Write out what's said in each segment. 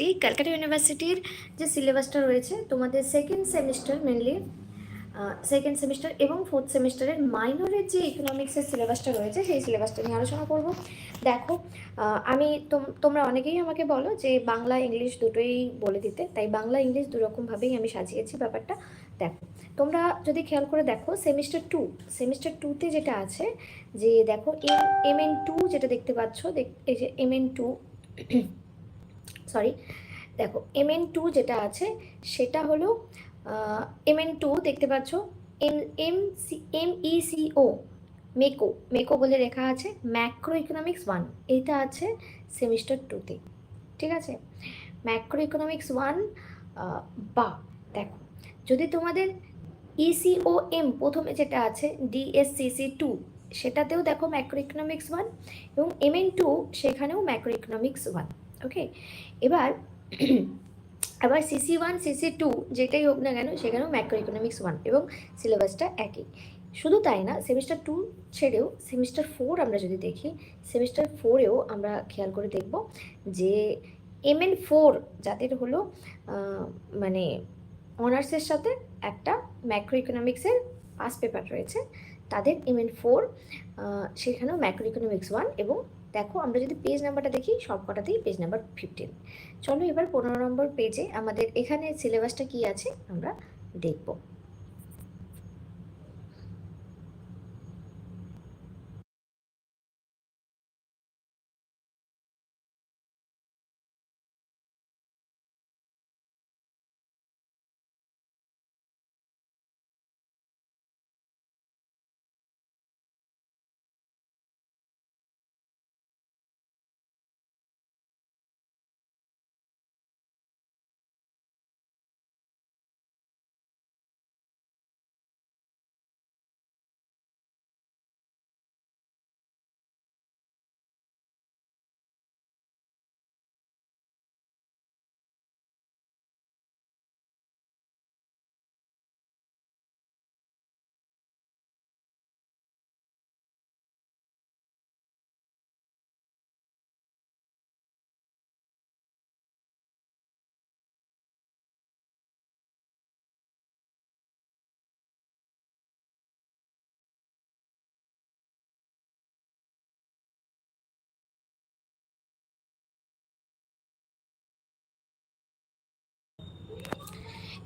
University Calcutta ইউনিভার্সিটির যে সিলেবাসটা রয়েছে, তোমাদের second semester mainly second semester এবং ফোর্থ সেমিস্টারের মাইনরের যে ইকোনমিক্সের সিলেবাসটা রয়েছে, সেই সিলেবাসটা নিয়ে আলোচনা করব। দেখো আমি তোম- তোমরা অনেকেই আমাকে বলো যে বাংলা, ইংলিশ দুটোই বলে দিতে, তাই বাংলা, ইংলিশ দুরকমভাবেই আমি সাজিয়েছি ব্যাপারটা। দেখো, তোমরা যদি খেয়াল করে দেখো সেমিস্টার টু সেমিস্টার টুতে যেটা আছে, যে দেখো, এম এম এন টু যেটা দেখতে পাচ্ছ এই যে এম এন টু সরি দেখো এম এন টু যেটা আছে, সেটা হলো এম এন টু দেখতে পাচ্ছ M M C M E C O মেকো মেকো বলে লেখা আছে ম্যাক্রো ইকোনমিক্স ওয়ান এইটা আছে সেমিস্টার টুতে ঠিক আছে? ম্যাক্রো ইকোনমিক্স ওয়ান বা, দেখো, যদি তোমাদের E ইসিও এম প্রথমে যেটা আছে ডিএসসিসি টু সেটাতেও দেখো ম্যাক্রো ইকোনমিক্স ওয়ান এবং এম এন টু সেখানেও ম্যাক্রো ইকোনমিক্স ওয়ান ওকে এবার আবার সিসি ওয়ান সিসি টু যেটাই হোক না কেন, সেখানেও ম্যাক্রো ইকোনমিক্স ওয়ান এবং সিলেবাসটা একই। শুধু তাই না সেমিস্টার টু ছেড়েও সেমিস্টার ফোর আমরা যদি দেখি সেমিস্টার ফোরেও আমরা খেয়াল করে দেখব যে এম এন ফোর যাদের হলো মানে অনার্সের সাথে একটা ম্যাক্রো ইকোনমিক্সের পাস পেপার রয়েছে, তাদের এম এন ফোর সেখানেও ম্যাক্রো ইকোনমিক্স ওয়ান এবং দেখো, আমরা যদি পেজ নাম্বারটা দেখি সব কটাতেই পেজ নাম্বার ফিফটিন চলো এবার পনেরো নম্বর পেজে আমাদের এখানে সিলেবাসটা কি আছে, আমরা দেখব।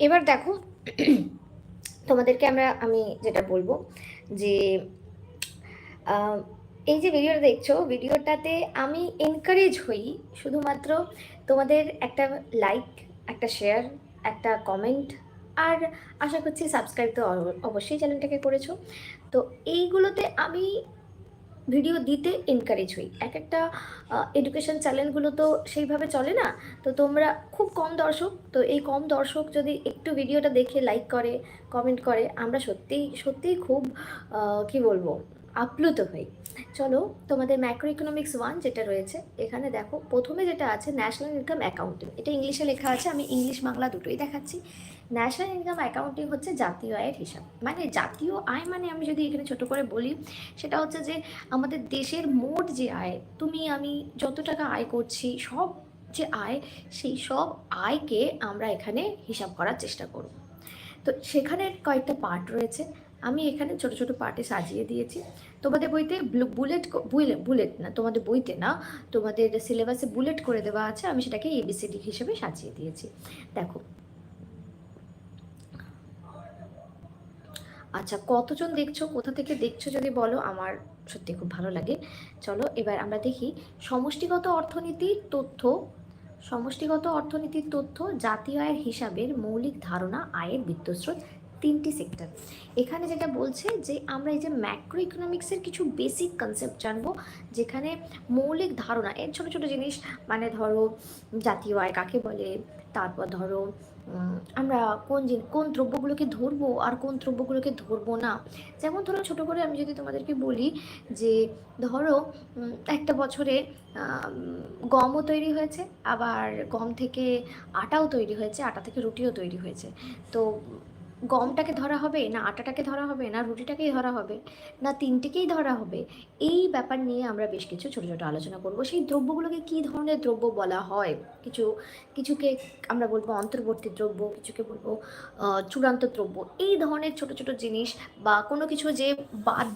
এবার দেখো, তোমাদেরকে আমরা, আমি যেটা বলব যে এই যে ভিডিওটা দেখছ ভিডিওটাতে আমি এনকারেজ হই শুধুমাত্র তোমাদের একটা লাইক একটা শেয়ার একটা কমেন্ট আর আশা করছি সাবস্ক্রাইব তো অবশ্যই চ্যানেলটাকে করেছ। তো এইগুলোতে আমি ভিডিও দিতে এনকারেজ হই। এক একটা এডুকেশন চ্যানেলগুলো তো সেইভাবে চলে না? তো তোমরা খুব কম দর্শক, তো এই কম দর্শক যদি একটু ভিডিওটা দেখে লাইক করে কমেন্ট করে, আমরা সত্যিই সত্যিই খুব কি বলব? আপ্লুত হই। চলো, তোমাদের ম্যাক্রো ইকোনমিক্স ওয়ান যেটা রয়েছে, এখানে দেখো, প্রথমে যেটা আছে ন্যাশনাল ইনকাম অ্যাকাউন্টিং এটা ইংলিশে লেখা আছে, আমি ইংলিশ বাংলা দুটোই দেখাচ্ছি। ন্যাশনাল ইনকাম অ্যাকাউন্টিং হচ্ছে জাতীয় আয়ের হিসাব। মানে জাতীয় আয় মানে আমি যদি এখানে ছোট করে বলি, সেটা হচ্ছে যে আমাদের দেশের মোট যে আয়, তুমি, আমি যত টাকা আয় করছি, সব যে আয়, সেই সব আয়কে আমরা এখানে হিসাব করার চেষ্টা করব। তো সেখানে কয়েকটা পার্ট রয়েছে। আমি এখানে ছোট ছোট পার্টে সাজিয়ে দিয়েছি। তোমাদের বইতে বুলেট বুলেট না, তোমাদের বইতে না, তোমাদের সিলেবাসে বুলেট করে দেওয়া আছে, আমি সেটাকে এবিসিডি হিসেবে সাজিয়ে দিয়েছি। দেখো। আচ্ছা কতজন দেখছ, কোথা থেকে দেখছ যদি বলো, আমার সত্যি খুব ভালো লাগে। চলো, এবার আমরা দেখি, সমষ্টিগত অর্থনীতির তথ্য, সমষ্টিগত অর্থনীতির তথ্য জাতীয় আয়ের হিসাবের মৌলিক ধারণা, আয়ের বিত্তস্রোত তিনটি সেক্টর এখানে যেটা বলছে যে আমরা এই যে ম্যাক্রো ইকোনমিক্সের কিছু বেসিক কনসেপ্ট জানব, যেখানে মৌলিক ধারণা, এর ছোটো ছোটো জিনিস মানে ধরো জাতীয় আয় কাকে বলে, তারপর ধরো আমরা কোন কোন দ্রব্যগুলোকে ধরবো আর কোন দ্রব্যগুলোকে ধরবো না। যেমন ধরো ছোট করে আমি যদি তোমাদেরকে বলি যে ধরো একটা বছরে গমও তৈরি হয়েছে, আবার গম থেকে আটাও তৈরি হয়েছে, আটা থেকে রুটিও তৈরি হয়েছে। তো গমটাকে ধরা হবে, না আটাটাকে ধরা হবে, না রুটিটাকেই ধরা হবে, না তিনটেকেই ধরা হবে, এই ব্যাপার নিয়ে আমরা বেশ কিছু ছোটো ছোটো আলোচনা করব। সেই দ্রব্যগুলোকে কী ধরনের দ্রব্য বলা হয়? কিছু, কিছুকে আমরা বলব অন্তর্বর্তী দ্রব্য, কিছুকে বলব চূড়ান্ত দ্রব্য, এই ধরনের ছোট ছোট জিনিস বা কোনো কিছু যে বাদ,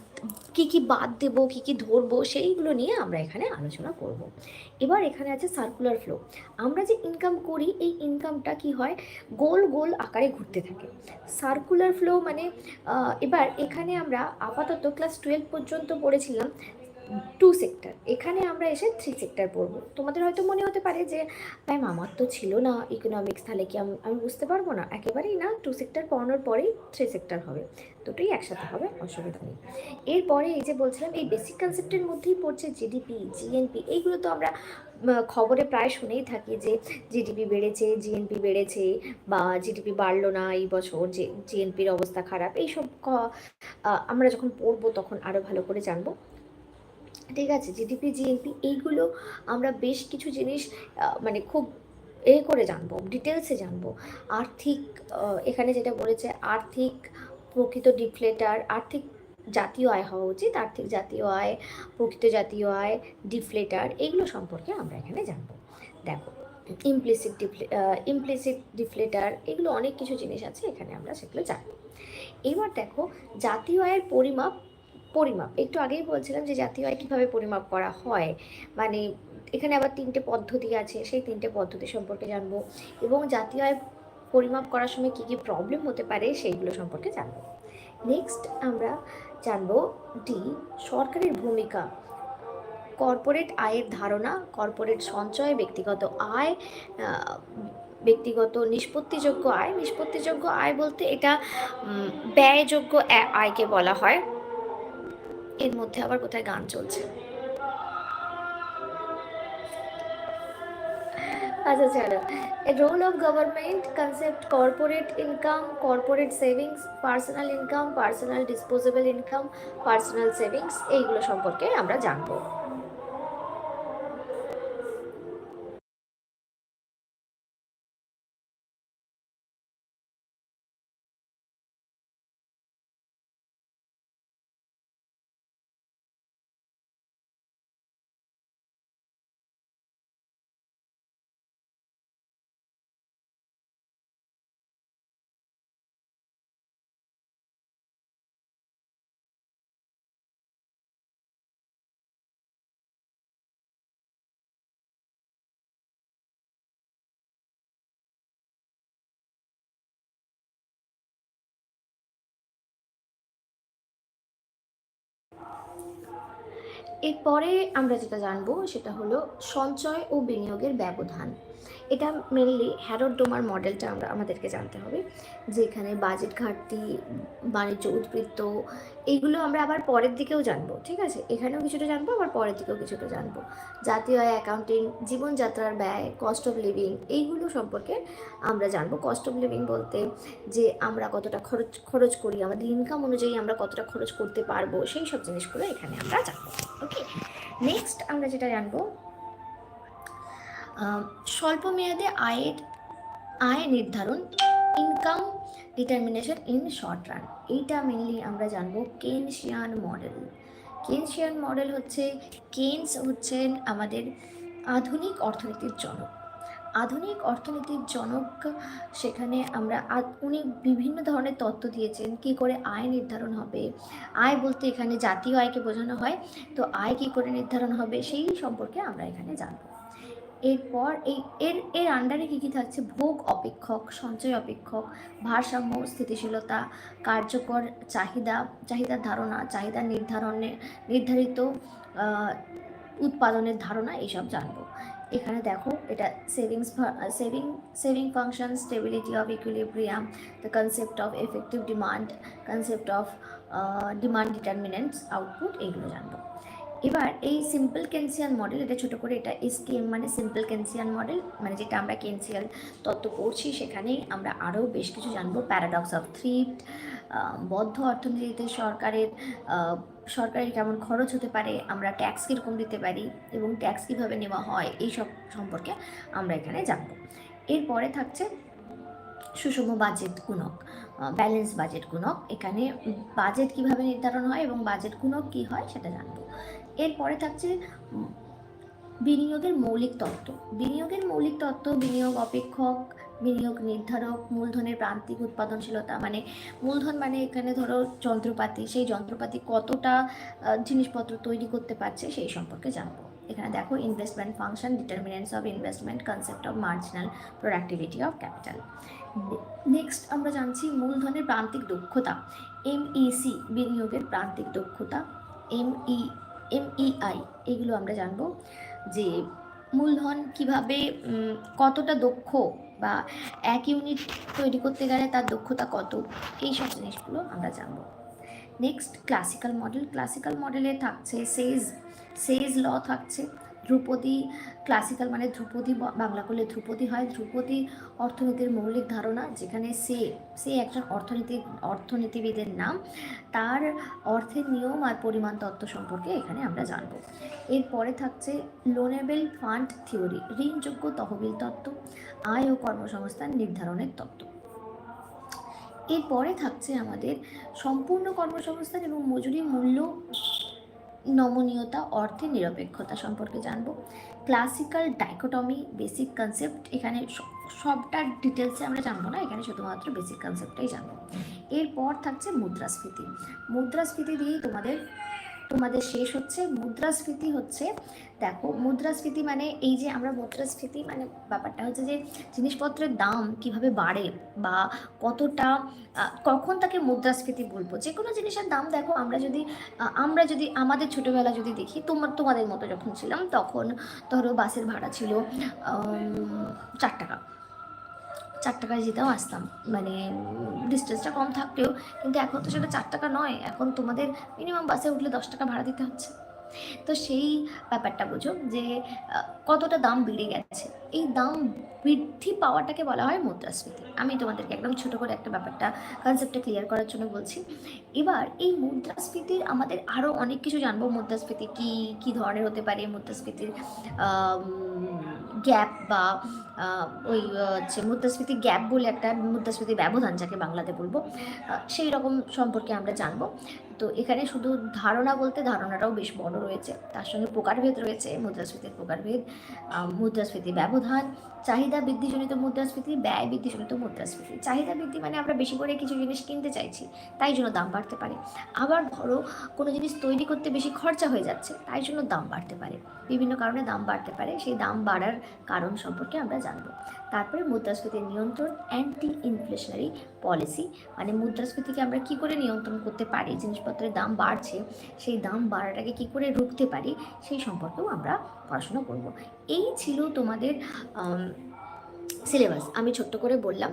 কী কী বাদ দেবো, কী কী ধরবো, সেইগুলো নিয়ে আমরা এখানে আলোচনা করব। এবার এখানে আছে সার্কুলার ফ্লো আমরা যে ইনকাম করি, এই ইনকামটা কি হয়? গোল গোল আকারে ঘুরতে থাকে। সার্কুলার ফ্লো মানে এবার এখানে আমরা আপাতত ক্লাস টুয়েলভ পর্যন্ত পড়েছিলাম। টু সেক্টর এখানে আমরা এসে থ্রি সেক্টর পড়ব। তোমাদের হয়তো মনে হতে পারে যে, ম্যাম, আমার তো ছিল না ইকোনমিক্স তাহলে কি আমি আমি বুঝতে পারব না? একেবারেই না টু সেক্টর পড়ানোর পরেই থ্রি সেক্টর হবে। দুটোই একসাথে হবে, অসুবিধা নেই। এরপরে এই যে বলছিলাম, এই বেসিক কনসেপ্টের মধ্যেই পড়ছে জিডিপি জিএনপি এইগুলো তো আমরা খবরে প্রায় শুনেই থাকি যে জিডিপি বেড়েছে জিএনপি বেড়েছে, বা জিডিপি বাড়লো না এই বছর, যে জিএনপির অবস্থা খারাপ, এইসব আমরা যখন পড়ব তখন আরও ভালো করে জানব। ঠিক আছে জিডিপি জিএনপি এইগুলো আমরা বেশ কিছু জিনিস মানে খুব এ করে জানব ডিটেলসে জানব। আর্থিক এখানে যেটা বলেছে, আর্থিক প্রকৃত ডিফ্লেটার আর্থিক জাতীয় আয় হওয়া উচিত, আর্থিক জাতীয় আয়, প্রকৃত জাতীয় আয় ডিফ্লেটার এইগুলো সম্পর্কে আমরা এখানে জানব। দেখো ইমপ্লিসিট ডিফ্লে ইমপ্লিসিট ডিফ্লেটার এগুলো অনেক কিছু জিনিস আছে, এখানে আমরা সেগুলো জানব। এবার দেখো, জাতীয় আয়ের পরিমাপ পরিমাপ। একটু আগেই বলছিলাম যে জাতীয় আয় কীভাবে পরিমাপ করা হয়। মানে এখানে আবার তিনটে পদ্ধতি আছে, সেই তিনটে পদ্ধতি সম্পর্কে জানব। এবং জাতীয় আয় পরিমাপ করার সময় কী কী প্রবলেম হতে পারে সেইগুলো সম্পর্কে জানব। নেক্সট আমরা জানব ডি সরকারের ভূমিকা। কর্পোরেট আয়ের ধারণা কর্পোরেট সঞ্চয়, ব্যক্তিগত আয় ব্যক্তিগত নিষ্পত্তিযোগ্য আয়। নিষ্পত্তিযোগ্য আয় বলতে এটা ব্যয়যোগ্য আয়কে বলা হয়। এর মধ্যে আবার কোথায় গান চলছে? আচ্ছা ছাড়া role of government concept corporate income corporate savings personal income personal disposable income personal savings এইগুলো সম্পর্কে আমরা জানব। এরপরে আমরা যেটা জানব সেটা হলো সঞ্চয় ও বিনিয়োগের ব্যবধান। এটা মেনলি হ্যারোড ডোমার মডেলটা আমরা, আমাদেরকে জানতে হবে, যে এখানে বাজেট ঘাটতি, বাণিজ্য উদ্বৃত্ত এইগুলো আমরা আবার পরের দিকেও জানব, ঠিক আছে? এখানেও কিছুটা জানব, আবার পরের দিকেও কিছুটা জানব। জাতীয় আয় অ্যাকাউন্টিং জীবনযাত্রার ব্যয় কস্ট অফ লিভিং এইগুলো সম্পর্কে আমরা জানব। কস্ট অফ লিভিং বলতে যে আমরা কতটা খরচ খরচ করি, আমাদের ইনকাম অনুযায়ী আমরা কতটা খরচ করতে পারব, সেই সব জিনিসগুলো এখানে আমরা জানব। ওকে নেক্সট আমরা যেটা জানব স্বল্প মেয়াদে আয়ের, আয় নির্ধারণ income determination in short run এইটা মেনলি আমরা জানব কেনশিয়ান মডেল কেনশিয়ান মডেল হচ্ছে কেনস হচ্ছেন আমাদের আধুনিক অর্থনীতির জনক। আধুনিক অর্থনীতির জনক সেখানে আমরা উনি বিভিন্ন ধরনের তত্ত্ব দিয়েছেন কি করে আয় নির্ধারণ হবে। আয় বলতে এখানে জাতীয় আয়কে বোঝানো হয়। তো আয় কি করে নির্ধারণ হবে সেই সম্পর্কে আমরা এখানে জানব। এরপর এই, এর এর আন্ডারে কী কী থাকছে? ভোগ অপেক্ষক, সঞ্চয় অপেক্ষক, ভারসাম্য, স্থিতিশীলতা, কার্যকর চাহিদা, চাহিদার ধারণা, চাহিদা নির্ধারণে, নির্ধারিত উৎপাদনের ধারণা এইসব জানব। এখানে দেখো, এটা savings saving saving function stability of equilibrium the concept of effective demand concept of demand determinants output এইগুলো জানব। এবার এই সিম্পল কেন্সিয়ান মডেল এটা ছোটো করে, এটা এসকেএম মানে সিম্পল কেন্সিয়ান মডেল মানে যেটা আমরা কেন্সিয়াল তত্ত্ব পড়ছি, সেখানেই আমরা আরও বেশ কিছু জানব। প্যারাডক্স অফ থ্রিফট বদ্ধ অর্থনীতিতে সরকারের সরকারের কেমন খরচ হতে পারে, আমরা ট্যাক্স কীরকম দিতে পারি এবং ট্যাক্স কীভাবে নেওয়া হয় এই সব সম্পর্কে আমরা এখানে জানব। এরপরে থাকছে সুষম বাজেট গুণক ব্যালেন্স বাজেট গুণক। এখানে বাজেট কীভাবে নির্ধারণ হয় এবং বাজেট গুণক কী হয় সেটা জানব। এরপরে থাকছে বিনিয়োগের মৌলিক তত্ত্ব। বিনিয়োগের মৌলিক তত্ত্ব, বিনিয়োগ, অপেক্ষক বিনিয়োগ নির্ধারক, মূলধনের প্রান্তিক উৎপাদনশীলতা মানে মূলধন মানে এখানে ধরো যন্ত্রপাতি, সেই যন্ত্রপাতি কতটা জিনিসপত্র তৈরি করতে পারছে সেই সম্পর্কে জানব। এখানে দেখো investment function determinants of investment concept of marginal productivity of capital next আমরা জানছি মূলধনের প্রান্তিক দক্ষতা এমইসি বিনিয়োগের প্রান্তিক দক্ষতা এমই এমইআই এগুলো আমরা জানব যে মূলধন কীভাবে কতটা দক্ষ বা এক ইউনিট তৈরি করতে গেলে তার দক্ষতা কত? এই সব জিনিসগুলো আমরা জানব। নেক্সট ক্লাসিক্যাল মডেল ক্লাসিক্যাল মডেলে থাকছে সেজ সেজ ল থাকছে। ধ্রুপদী ক্লাসিক্যাল মানে ধ্রুপদী বাংলা করলে ধ্রুপদী হয়। ধ্রুপদী অর্থনীতির মৌলিক ধারণা যেখানে সে সে একজন অর্থনীতি, অর্থনীতিবিদের নাম। তার অর্থের নিয়ম আর পরিমাণ তত্ত্ব সম্পর্কে এখানে আমরা জানব। এরপরে থাকছে লোনেবেল ফান্ড থিওরি ঋণযোগ্য তহবিল তত্ত্ব, আয় ও কর্মসংস্থান নির্ধারণের তত্ত্ব। এরপরে থাকছে আমাদের সম্পূর্ণ কর্মসংস্থান এবং মজুরি মূল্য নমনীয়তা অর্থে নিরপেক্ষতা সম্পর্কে জানব। ক্লাসিক্যাল ডাইকোটমি বেসিক কনসেপ্ট এখানে সবটা ডিটেলসে আমরা জানব না, এখানে শুধুমাত্র বেসিক কনসেপ্টটাই জানব। এরপর থাকছে মুদ্রাস্ফীতি। মুদ্রাস্ফীতি দিয়েই তোমাদের তোমাদের শেষ হচ্ছে, মুদ্রাস্ফীতি হচ্ছে। দেখো, মুদ্রাস্ফীতি মানে এই যে আমরা মুদ্রাস্ফীতি মানে ব্যাপারটা হচ্ছে যে জিনিসপত্রের দাম কীভাবে বাড়ে বা কতটা কখন তাকে মুদ্রাস্ফীতি বলব? যে কোনো জিনিসের দাম দেখো, আমরা যদি আমরা যদি, আমাদের ছোটোবেলা যদি দেখি, তোমার, তোমাদের মতো যখন ছিলাম, তখন ধরো বাসের ভাড়া ছিল চার টাকা। চার টাকায় যেতেও আসতাম। মানে ডিস্টেন্সটা কম থাকলেও, কিন্তু এখন তো সেটা চার টাকা নয়, এখন তোমাদের মিনিমাম বাসে উঠলে দশ টাকা ভাড়া দিতে হচ্ছে। তো সেই ব্যাপারটা বোঝো যে কতটা দাম বেড়ে গেছে। এই দাম বৃদ্ধি পাওয়াটাকে বলা হয় মুদ্রাস্ফীতি। আমি তোমাদেরকে একদম ছোট করে একটা ব্যাপারটা কনসেপ্টটা ক্লিয়ার করার জন্য বলছি। এবার এই মুদ্রাস্ফীতির আমাদের আরও অনেক কিছু জানব। মুদ্রাস্ফীতি কি কি ধরনের হতে পারে? মুদ্রাস্ফীতির গ্যাপ বা ওই হচ্ছে মুদ্রাস্ফীতি গ্যাপ বলে একটা মুদ্রাস্ফীতি ব্যবধান যাকে বাংলাতে বলব সেই রকম সম্পর্কে আমরা জানব। তো এখানে শুধু ধারণা বলতে ধারণাটাও বেশ বড় রয়েছে। তার সঙ্গে প্রকারভেদ রয়েছে, মুদ্রাস্ফীতির প্রকারভেদ মুদ্রাস্ফীতি ব্যবধান চাহিদা বৃদ্ধিজনিত মুদ্রাস্ফীতি ব্যয় বৃদ্ধিজনিত মুদ্রাস্ফীতি চাহিদা বৃদ্ধি মানে আমরা বেশি করে কিছু জিনিস কিনতে চাইছি তাই জন্য দাম বাড়তে পারে আবার ধরো কোনো জিনিস তৈরি করতে বেশি খরচা হয়ে যাচ্ছে তাই জন্য দাম বাড়তে পারে বিভিন্ন কারণে দাম বাড়তে পারে সেই দাম বাড়ার কারণ সম্পর্কে আমরা জানব তারপরে মুদ্রাস্ফীতির নিয়ন্ত্রণ অ্যান্টি ইনফ্লেশনারি পলিসি মানে মুদ্রাস্ফীতিকে আমরা কি করে নিয়ন্ত্রণ করতে পারি জিনিসপত্রের দাম বাড়ছে সেই দাম বাড়াটাকে কি করে রুখতে পারি সেই সম্পর্কেও আমরা পড়াশোনা করব। এই ছিল তোমাদের সিলেবাস আমি ছোট্ট করে বললাম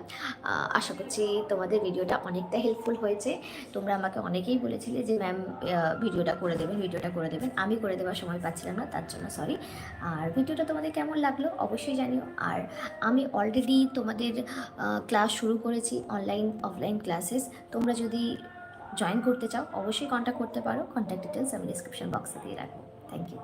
আশা করছি তোমাদের ভিডিওটা অনেকটা হেল্পফুল হয়েছে। তোমরা আমাকে অনেকেই বলেছিলে যে, ম্যাম ভিডিওটা করে দেবেন, ভিডিওটা করে দেবেন। আমি করে দেওয়ার সময় পাচ্ছিলাম না, তার জন্য সরি আর ভিডিওটা তোমাদের কেমন লাগল অবশ্যই জানিও। আর আমি অলরেডি তোমাদের ক্লাস শুরু করেছি অনলাইন অফলাইন ক্লাসেস তোমরা যদি জয়েন করতে চাও, অবশ্যই কন্ট্যাক্ট করতে পারো। কন্ট্যাক্ট ডিটেলস আমি ডিসক্রিপশন বক্সে দিয়ে রাখব। Thank you